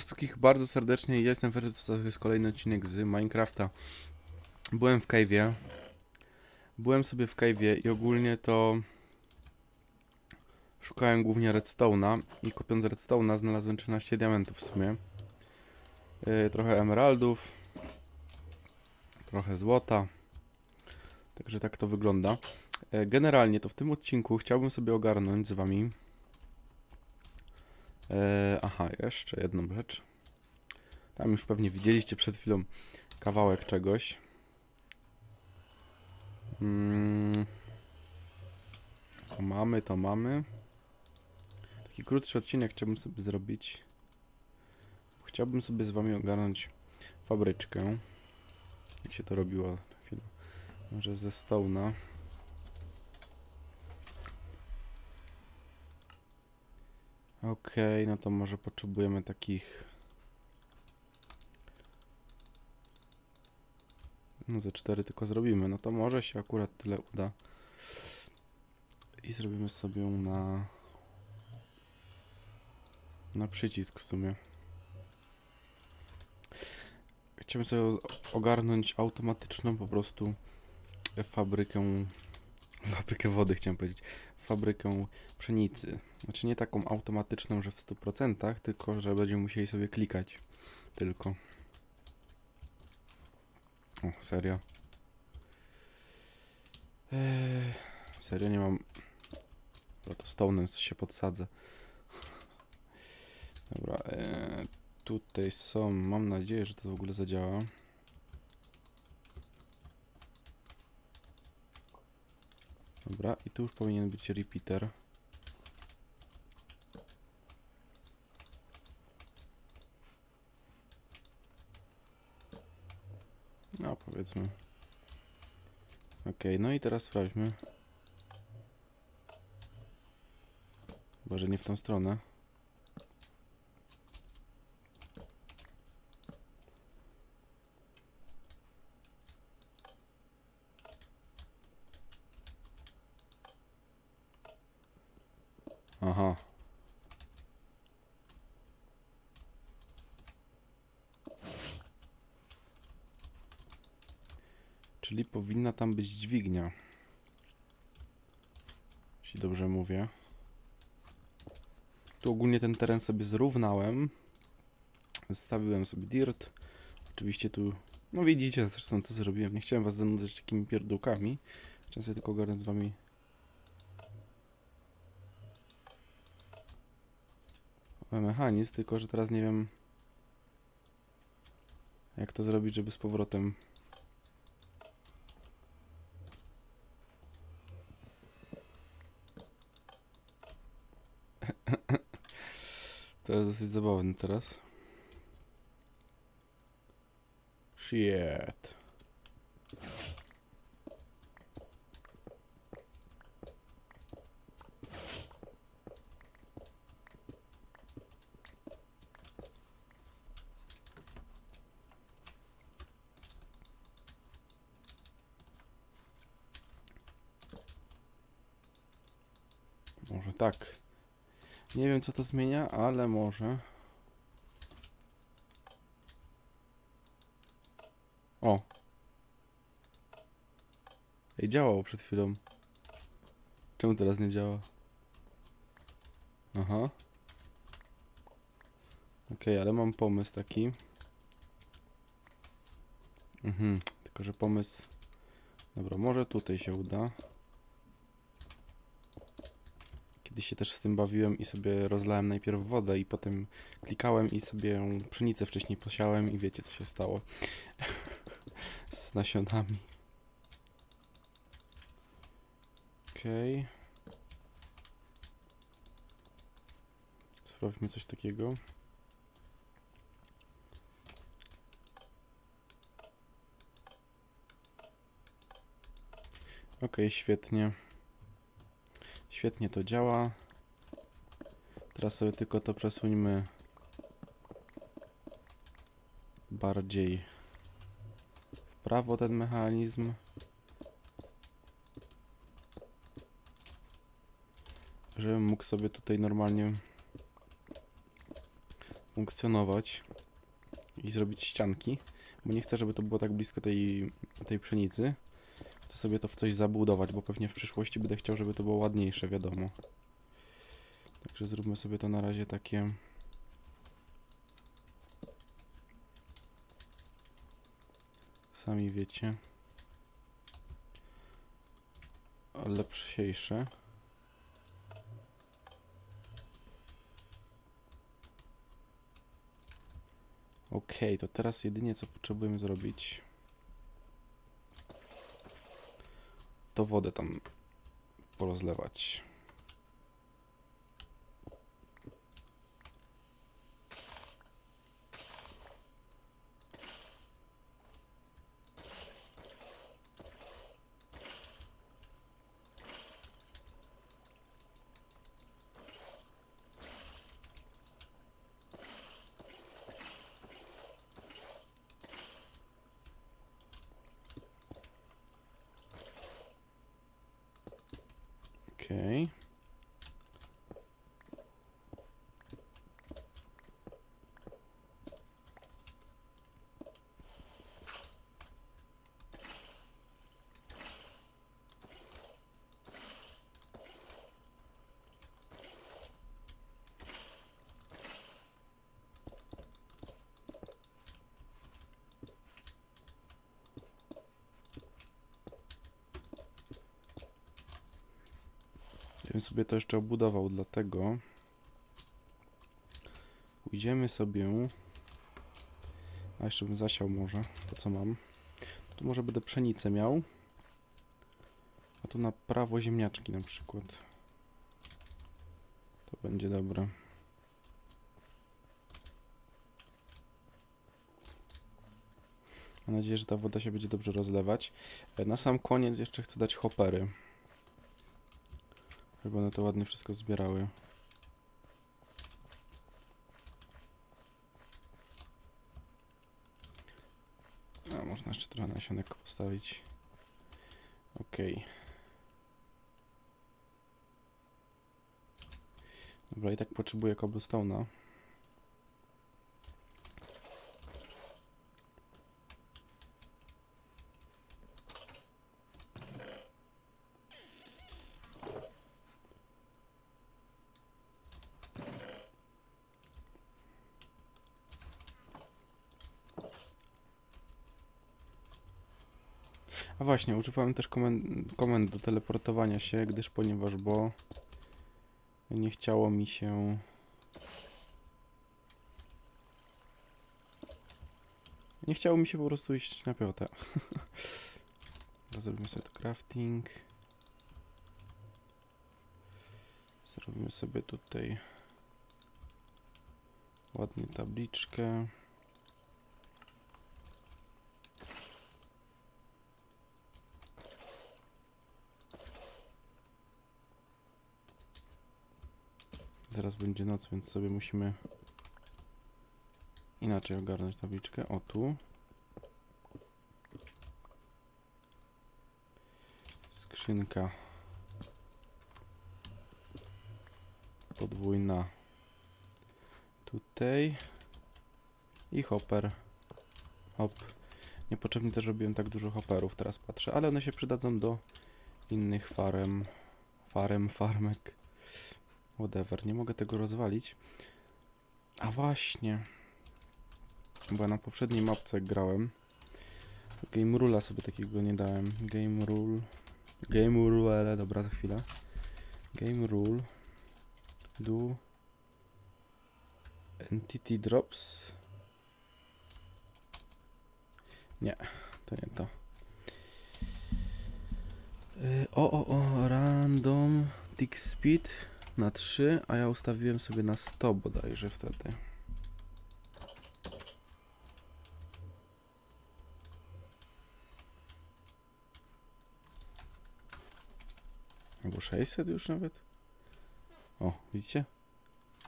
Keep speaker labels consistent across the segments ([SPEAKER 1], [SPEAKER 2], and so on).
[SPEAKER 1] wszystkich bardzo serdecznie. Jestem Ferry, to jest kolejny odcinek z Minecrafta. Byłem w cave'ie. Byłem sobie w cave'ie i ogólnie to szukałem głównie redstone'a i kopiąc redstone'a znalazłem 13 diamentów w sumie. Yy, trochę emeraldów, trochę złota. Także tak to wygląda. Yy, generalnie to w tym odcinku chciałbym sobie ogarnąć z wami E, aha, jeszcze jedną rzecz. Tam już pewnie widzieliście przed chwilą kawałek czegoś. Mm. To mamy, to mamy. Taki krótszy odcinek chciałbym sobie zrobić. Chciałbym sobie z wami ogarnąć fabryczkę. Jak się to robiło? Chwilę. Może ze stołna. Okej, no to może potrzebujemy takich. No ze cztery tylko zrobimy. No to może się akurat tyle uda. I zrobimy sobie na. Na przycisk w sumie. Chciałbym sobie ogarnąć automatyczną po prostu fabrykę. Fabrykę wody chciałem powiedzieć. Fabrykę pszenicy. Znaczy nie taką automatyczną, że w 100%, tylko że będziemy musieli sobie klikać. Tylko. O, serio. Eee, serio nie mam. Dobra, to stone'em się podsadzę. Dobra, eee, tutaj są. Mam nadzieję, że to w ogóle zadziała. Dobra, i tu już powinien być repeater. No, powiedzmy. Ok, no i teraz sprawdźmy. Chyba, że nie w tą stronę. Aha. Czyli powinna tam być dźwignia. Jeśli dobrze mówię. Tu ogólnie ten teren sobie zrównałem. Zostawiłem sobie dirt. Oczywiście tu, no widzicie zresztą co zrobiłem. Nie chciałem was zanudzać takimi pierdółkami. Sobie tylko ogarnąć z wami mechanizm, tylko że teraz nie wiem jak to zrobić, żeby z powrotem To jest dosyć zabawne teraz. Shit. Może tak. Nie wiem co to zmienia, ale może. O. Ej, działało przed chwilą. Czemu teraz nie działa? Aha. Okej, ale mam pomysł taki. Mhm, tylko że pomysł... Dobra, może tutaj się uda. Kiedyś się też z tym bawiłem i sobie rozlałem najpierw wodę i potem klikałem i sobie pszenicę wcześniej posiałem i wiecie co się stało z nasionami. Okej. Sprawdźmy coś takiego. Okej, świetnie. Świetnie to działa. Teraz sobie tylko to przesuńmy bardziej w prawo ten mechanizm. Żebym mógł sobie tutaj normalnie funkcjonować i zrobić ścianki, bo nie chcę, żeby to było tak blisko tej, tej pszenicy. Chcę sobie to w coś zabudować, bo pewnie w przyszłości będę chciał, żeby to było ładniejsze, wiadomo. Także zróbmy sobie to na razie takie... Sami wiecie. Lepsiejsze. Okej, to teraz jedynie co potrzebujemy zrobić to wodę tam porozlewać. Okej. Ja bym sobie to jeszcze obudował, dlatego pójdziemy sobie. A jeszcze bym zasiał może to co mam. Tu może będę pszenicę miał. A tu na prawo ziemniaczki na przykład. To będzie dobre. Mam nadzieję, że ta woda się będzie dobrze rozlewać. E, Na sam koniec jeszcze chcę dać hopery. Żeby one to ładnie wszystko zbierały. A, można jeszcze trochę nasionek postawić. Okej. Dobra, i tak potrzebuję cobblestone'a. A właśnie, używałem też komend, komend do teleportowania się, gdyż ponieważ, bo nie chciało mi się nie chciało mi się po prostu iść na piotę. Zrobimy sobie to crafting. Zrobimy sobie tutaj ładnie tabliczkę. Zaraz będzie noc, więc sobie musimy inaczej ogarnąć tabliczkę. O tu. Skrzynka podwójna tutaj i hopper. Hop. Niepotrzebnie też robiłem tak dużo hopperów, teraz patrzę, ale one się przydadzą do innych farem. Farem, farmek. Whatever, nie mogę tego rozwalić. A właśnie. Bo na poprzedniej mapce grałem. Game Rule'a sobie takiego nie dałem. Game Rule. Game Rule, dobra, za chwilę. Game Rule. Do. Entity Drops. Nie, to nie to. Y, O, o, o, random tick speed na 3, a ja ustawiłem sobie na 100 bodajże wtedy. Albo 600 już nawet. O, widzicie?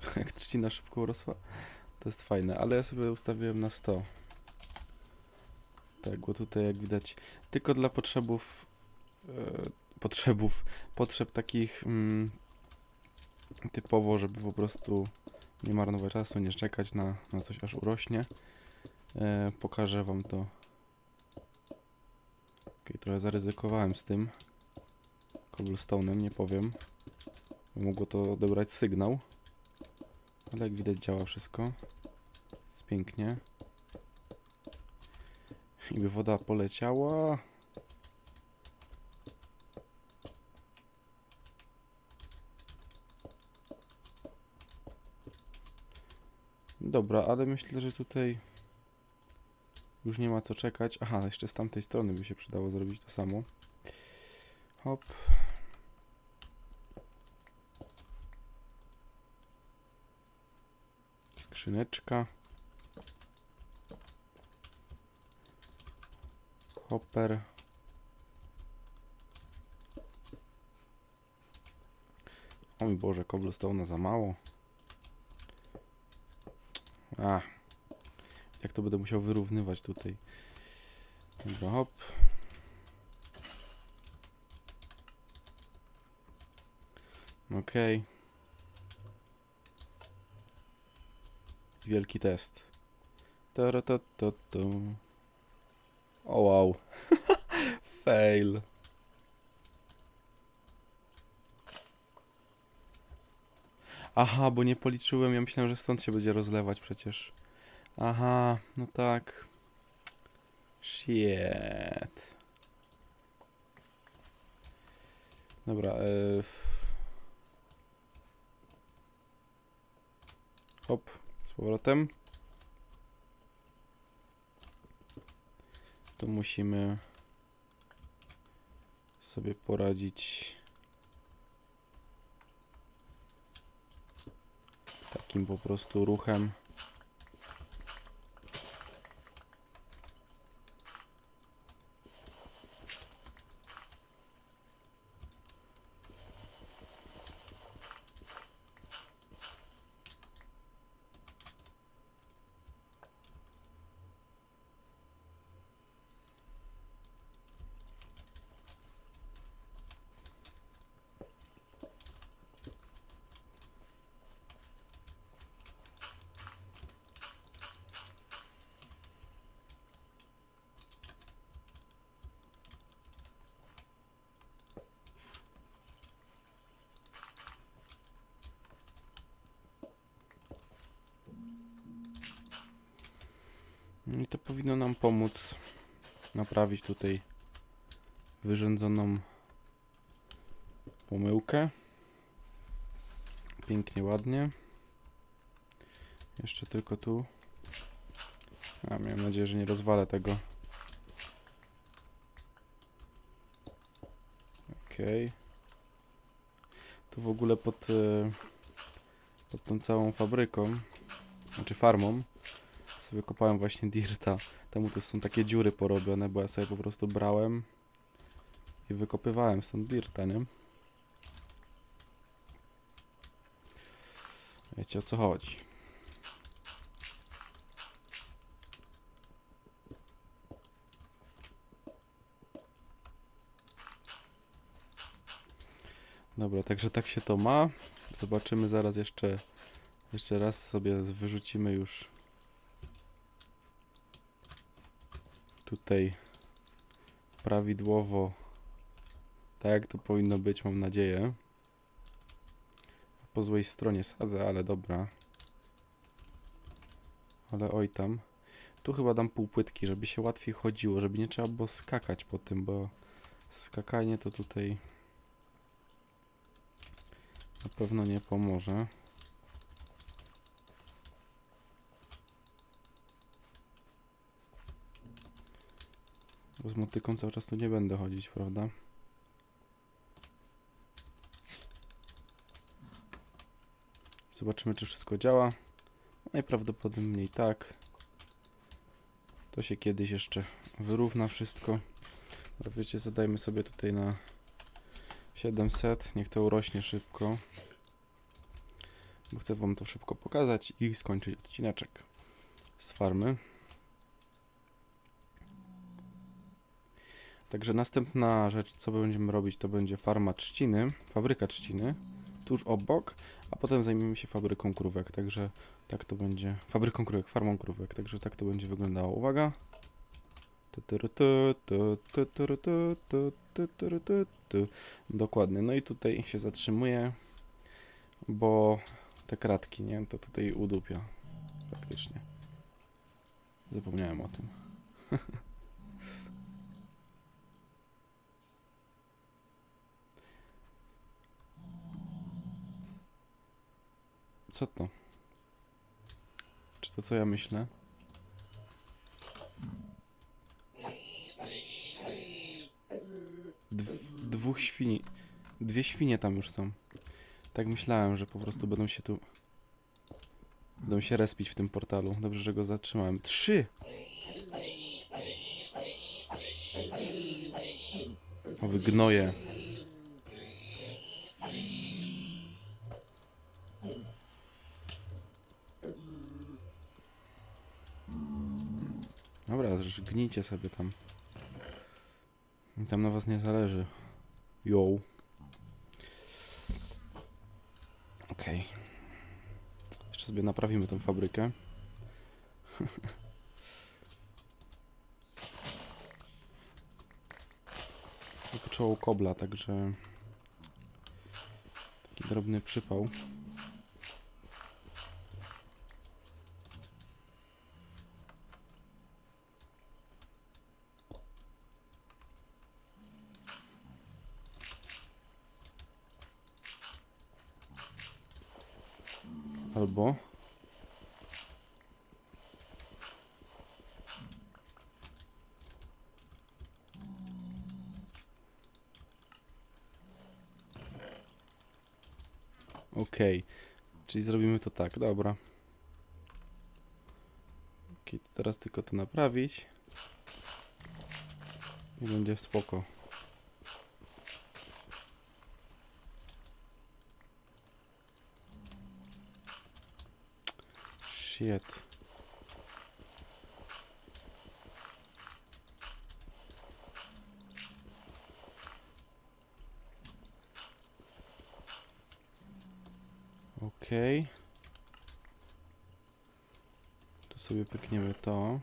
[SPEAKER 1] Jak trzcina szybko rosła. To jest fajne, ale ja sobie ustawiłem na 100. Tak, bo tutaj jak widać tylko dla potrzebów e, potrzebów, potrzeb takich mm, typowo, żeby po prostu nie marnować czasu, nie czekać na, na coś aż urośnie. E, pokażę wam to. Ok, trochę zaryzykowałem z tym cobblestone'em, nie powiem. Mogło to odebrać sygnał. Ale jak widać działa wszystko. Jest pięknie. I by woda poleciała. Dobra, ale myślę, że tutaj już nie ma co czekać. Aha, jeszcze z tamtej strony by się przydało zrobić to samo. Hop. Skrzyneczka. Hopper. O mój Boże, cobblestone'a za mało. A. Jak to będę musiał wyrównywać tutaj. Dobra, hop. Okej. Wielki test. Taratatatą. O wow. Fail. Aha, bo nie policzyłem, ja myślałem, że stąd się będzie rozlewać przecież. Aha, no tak. Shit. Dobra, f- Hop, z powrotem. Tu musimy sobie poradzić takim po prostu ruchem. I to powinno nam pomóc naprawić tutaj wyrządzoną pomyłkę. Pięknie, ładnie. Jeszcze tylko tu. A, miałem nadzieję, że nie rozwalę tego. Okej. Tu w ogóle pod, e, pod tą całą fabryką, znaczy farmą, sobie kopałem właśnie dirta. Temu to są takie dziury porobione, bo ja sobie po prostu brałem i wykopywałem stąd dirta, nie? Wiecie o co chodzi. Dobra, także tak się to ma. Zobaczymy zaraz jeszcze jeszcze raz sobie wyrzucimy już tutaj prawidłowo tak jak to powinno być, mam nadzieję. Po złej stronie sadzę, ale dobra. Ale oj tam. Tu chyba dam półpłytki, żeby się łatwiej chodziło, żeby nie trzeba było skakać po tym, bo skakanie to tutaj na pewno nie pomoże. Z motyką cały czas tu nie będę chodzić, prawda? Zobaczymy, czy wszystko działa. Najprawdopodobniej tak. To się kiedyś jeszcze wyrówna wszystko. Wiecie, zadajmy sobie tutaj na 700. Niech to urośnie szybko. Bo chcę wam to szybko pokazać i skończyć odcineczek z farmy. Także następna rzecz, co będziemy robić, to będzie farma trzciny, fabryka trzciny, tuż obok, a potem zajmiemy się fabryką krówek, także tak to będzie, fabryką krówek, farmą krówek, także tak to będzie wyglądało. Uwaga! Dokładnie, no i tutaj się zatrzymuje, bo te kratki, nie, to tutaj udupia, faktycznie. Zapomniałem o tym. Co to? Czy to co ja myślę? Dw dwóch świni. Dwie świnie tam już są. Tak myślałem, że po prostu będą się tu. Będą się respić w tym portalu. Dobrze, że go zatrzymałem. Trzy! O, wygnoję. Dobra, zresztą gnijcie sobie tam. Mi Tam na was nie zależy. Yo. Okej. Jeszcze sobie naprawimy tą fabrykę. Tylko czoło kobla, także... Taki drobny przypał. Albo... Okej, czyli zrobimy to tak, dobra. Okej, teraz tylko to naprawić. I będzie spoko. Shit. Okej. Tu sobie pykniemy to.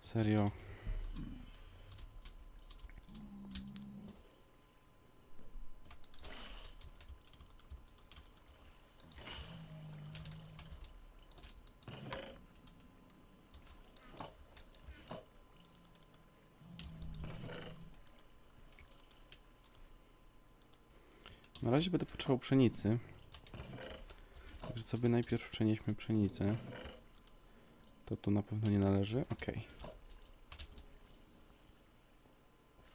[SPEAKER 1] Serio. Na razie będę potrzebował pszenicy. Także sobie najpierw przenieśmy pszenicę. To tu na pewno nie należy. Okej.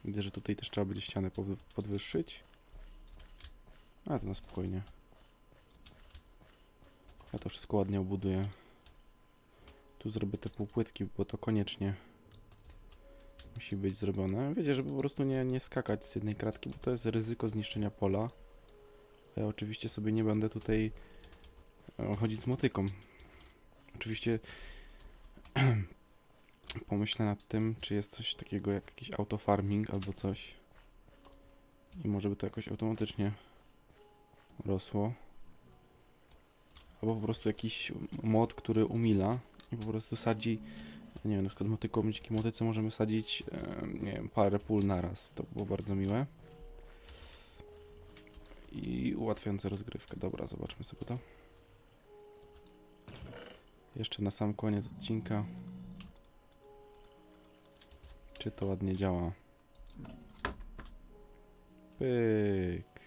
[SPEAKER 1] Widzę, że tutaj też trzeba będzie ścianę podwyższyć. A, to na spokojnie. Ja to wszystko ładnie obuduję. Tu zrobię te półpłytki, bo to koniecznie musi być zrobione. Wiecie, żeby po prostu nie, nie skakać z jednej kratki, bo to jest ryzyko zniszczenia pola. Ja oczywiście sobie nie będę tutaj e, chodzić z motyką. Oczywiście pomyślę nad tym, czy jest coś takiego jak jakiś autofarming albo coś. I może by to jakoś automatycznie rosło. Albo po prostu jakiś mod, który umila i po prostu sadzi, nie wiem, na przykład motyką, dzięki motyce możemy sadzić, e, nie wiem, parę pól naraz. To było bardzo miłe. I ułatwiające rozgrywkę. Dobra, zobaczmy sobie to. Jeszcze na sam koniec odcinka. Czy to ładnie działa? Pyk.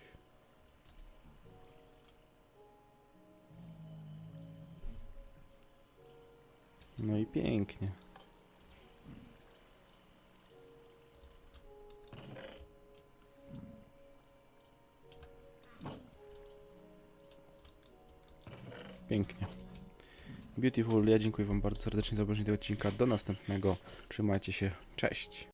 [SPEAKER 1] No i pięknie. Pięknie. Beautiful, ja dziękuję Wam bardzo serdecznie za obejrzenie tego odcinka. Do następnego. Trzymajcie się. Cześć.